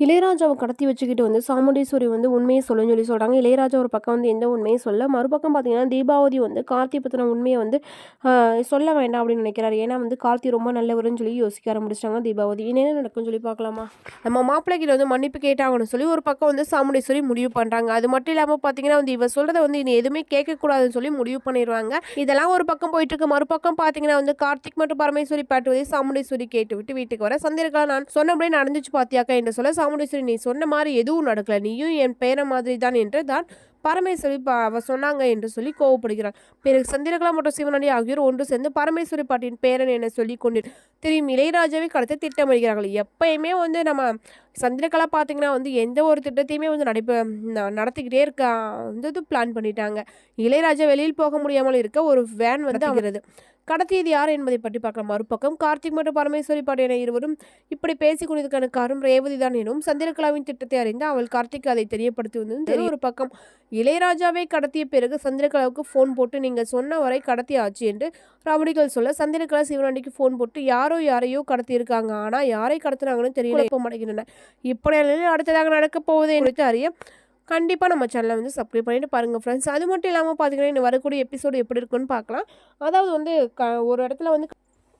இளையராஜாவை கடத்தி வச்சுக்கிட்டு வந்து சாமுண்டீஸ்வரி வந்து உண்மையை சொல்லுன்னு சொல்லி சொல்கிறாங்க இளையராஜா ஒரு பக்கம் வந்து எந்த உண்மையும் சொல்ல மறுபக்கம் பார்த்தீங்கன்னா தீபாவதி வந்து கார்த்தி பற்றின உண்மையை வந்து சொல்ல வேண்டாம் அப்படின்னு நினைக்கிறாரு. ஏன்னா வந்து கார்த்தி ரொம்ப நல்லவருன்னு சொல்லி யோசிக்க ஆரம்பிச்சிட்டாங்க தீபாவதி. என்ன நடக்கும்னு சொல்லி பார்க்கலாமா? நம்ம மாப்பிள்ளைகிட்ட வந்து மன்னிப்பு கேட்டாங்கன்னு சொல்லி ஒரு பக்கம் வந்து சாமுண்டீஸ்வரி முடிவு பண்ணுறாங்க அது மட்டும் இல்லாமல் பார்த்தீங்கன்னா வந்து இவ சொல்கிறத வந்து இனி எதுவுமே கேட்கக்கூடாதுன்னு சொல்லி முடிவு பண்ணிடுவாங்க. இதெல்லாம் ஒரு பக்கம் போயிட்டு இருக்கு மறுபக்கம் பார்த்தீங்கன்னா வந்து கார்த்திக் மற்றும் பரமேஸ்வரி பாட்டுவதை சாமுண்டீஸ்வரி கேட்டு விட்டு வீட்டுக்கு வர சந்திரகலா நான் சொன்னபடியே நடந்துச்சு பார்த்தியாக்கா என்று சொல்ல சாமுண்டேஸ்வரி நீ சொன்ன மாதிரி எதுவும் நடக்கல. நீயும் என் பேர மாதிரி தான் என்று தான் பரமேஸ்வரி அவ சொன்னாங்க என்று சொல்லி கோவப்படுகிறார் பிறகு சந்திரகலா மற்றும் சிவனடி ஆகியோர் ஒன்று சேர்ந்து பரமேஸ்வரி பாட்டின் பேரன் என சொல்லி கொண்டு திரும்பி இளையராஜாவை கடத்த திட்டமிடுகிறார்கள். எப்பயுமே வந்து நம்ம சந்திரகலா பார்த்தீங்கன்னா வந்து எந்த ஒரு திட்டத்தையுமே வந்து நடைபெ நடத்திக்கிட்டே இருக்க வந்து பிளான் பண்ணிட்டாங்க. இளையராஜா வெளியில் போக முடியாமல் இருக்க ஒரு வேன் வந்து ஆகிறது கடத்தியது யார் என்பதை பற்றி பார்க்கலாம். மறுபக்கம் கார்த்திக் மற்றும் பரமேஸ்வரி பாண்டியன இருவரும் இப்படி பேசிக் கொண்டிருக்கான காரணம் ரேவதி தான் எனும் சந்திரகலாவின் திட்டத்தை அறிந்து அவள் கார்த்திக் அதை தெரியப்படுத்தி வந்தது ஒரு பக்கம் இளையராஜாவை கடத்திய பிறகு சந்திரகலாவுக்கு ஃபோன் போட்டு நீங்கள் சொன்ன வரை கடத்தி ஆச்சு என்று ரவுடிகள் சொல்ல சந்திரகலா சிவனாண்டிக்கு ஃபோன் போட்டு யாரோ யாரையோ கடத்தி இருக்காங்க ஆனால் யாரை கடத்துனாங்கன்னு தெரியல இப்போ மடைகின்றன இப்படி அடுத்ததாக நடக்க போவதை குறித்து அறிய கண்டிப்பாக நம்ம சேனலை வந்து சப்ஸ்கிரைப் பண்ணிட்டு பாருங்கள் ஃப்ரெண்ட்ஸ் அது மட்டும் இல்லாமல் பார்த்தீங்கன்னா இன்னும் வரக்கூடிய எபிசோடு எப்படி இருக்குன்னு பார்க்கலாம் அதாவது வந்து க ஒரு இடத்துல வந்து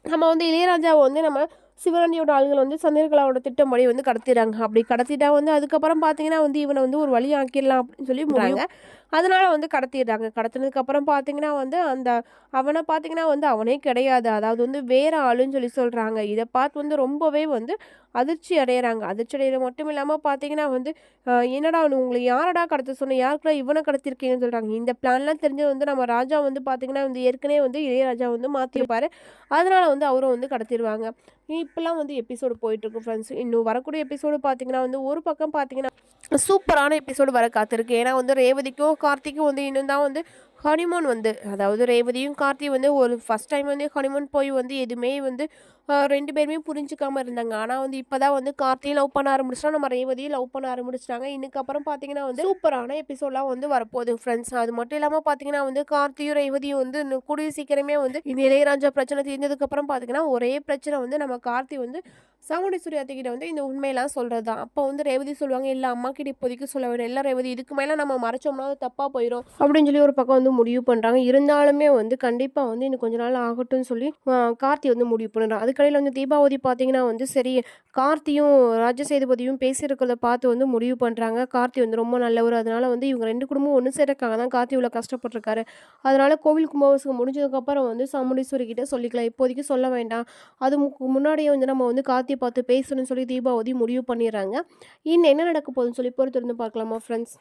நம்ம வந்து இளையராஜாவை வந்து நம்ம சிவரண்டியோட ஆளுகள் வந்து சந்திரகலாவோட திட்டம்படி வந்து கடத்திடுறாங்க. அப்படி கடத்திட்டா வந்து அதுக்கப்புறம் பார்த்தீங்கன்னா வந்து இவனை வந்து ஒரு வழி ஆக்கிடலாம் அப்படின்னு சொல்லி முடியாங்க. அதனால் வந்து கடத்திடுறாங்க. கடத்தினதுக்கப்புறம் பார்த்தீங்கன்னா வந்து அந்த அவனை பார்த்தீங்கன்னா வந்து அவனே கிடையாது. அதாவது வந்து வேறு ஆளுன்னு சொல்லி சொல்கிறாங்க இதை பார்த்து வந்து ரொம்பவே வந்து அதிர்ச்சி அடையிறாங்க. அதிர்ச்சி அடையிற மட்டும் இல்லாமல் பார்த்தீங்கன்னா வந்து என்னடா உங்களை யாரடா கடத்த சொன்ன யாருக்குடா இவனை கடத்திருக்கீங்கன்னு சொல்கிறாங்க இந்த பிளான்லாம் தெரிஞ்சு வந்து நம்ம ராஜா வந்து பார்த்தீங்கன்னா வந்து ஏற்கனவே வந்து இளையராஜா வந்து மாற்றிருப்பார் அதனால் வந்து அவரும் வந்து கடத்திடுவாங்க இப்போலாம் வந்து எபிசோடு போயிட்டுருக்கு ஃப்ரெண்ட்ஸ் இன்னும் வரக்கூடிய எபிசோடு பார்த்தீங்கன்னா வந்து ஒரு பக்கம் பார்த்தீங்கன்னா சூப்பரான எபிசோடு வர காத்திருக்கு. ஏன்னா வந்து ரேவதிக்கும் கார்த்திக்கும் வந்து இன்னும் தான் வந்து ஹனிமூன் வந்து அதாவது ரேவதியும் கார்த்தி வந்து ஒரு ஃபஸ்ட் டைம் வந்து ஹனிமூன் போய் வந்து எதுவுமே வந்து ரெண்டு பேருமே புரிஞ்சுக்காமல் இருந்தாங்க. ஆனால் வந்து இப்போ தான் வந்து கார்த்தியும் லவ் பண்ண ஆரம்பிச்சிட்டா நம்ம ரேவதியும் லவ் பண்ண ஆரம்பிச்சிட்டாங்க. இதுக்கப்புறம் பார்த்தீங்கன்னா வந்து சூப்பரான எபிசோட்லாம் வந்து வரப்போகுது ஃப்ரெண்ட்ஸ் அது மட்டும் இல்லாமல் பார்த்தீங்கன்னா வந்து கார்த்தியும் ரேவதியும் வந்து கூடிய சீக்கிரமே வந்து இந்த இளையராஜா பிரச்சனை தீர்ந்ததுக்கப்புறம் பார்த்தீங்கன்னா ஒரே பிரச்சனை வந்து நம்ம கார்த்தி வந்து சாமுண்டி சூர்யாத்திக்கிட்ட வந்து இந்த உண்மையெல்லாம் சொல்கிறது தான் அப்போ வந்து ரேவதி சொல்லுவாங்க இல்லை அம்மா கிட்ட இப்போதைக்கு சொல்ல வேணும். இல்லை ரேவதி இதுக்கு மேலே நம்ம மறைச்சோம்னா தப்பாக போயிடும் அப்படின்னு சொல்லி ஒரு பக்கம் வந்து முடிவு பண்ணுறாங்க இருந்தாலுமே வந்து கண்டிப்பாக வந்து இன்னும் கொஞ்ச நாள் ஆகட்டும்னு சொல்லி கார்த்தி வந்து முடிவு பண்ணுறாங்க அதுக்கடையில் வந்து தீபாவதி பார்த்தீங்கன்னா வந்து சரி கார்த்தியும் ராஜசேதுபதியும் பேசியிருக்கிறத பார்த்து வந்து முடிவு பண்ணுறாங்க கார்த்தி வந்து ரொம்ப நல்லவர். அதனால் வந்து இவங்க ரெண்டு குடும்பம் ஒன்று சேரக்காக தான் கார்த்தி இவ்வளோ கஷ்டப்பட்டிருக்காரு. அதனால் கோவில் கும்பாபிஷேகம் முடிஞ்சதுக்கப்புறம் வந்து சாமுண்டீஸ்வரி கிட்ட சொல்லிக்கலாம். இப்போதைக்கு சொல்ல வேண்டாம். அது முன்னாடியே வந்து நம்ம வந்து கார்த்தியை பார்த்து பேசணும்னு சொல்லி தீபாவதி முடிவு பண்ணிடுறாங்க. இன்னும் என்ன நடக்க போகுதுன்னு சொல்லி பொறுத்திருந்து பார்க்கலாமா ஃப்ரெண்ட்ஸ்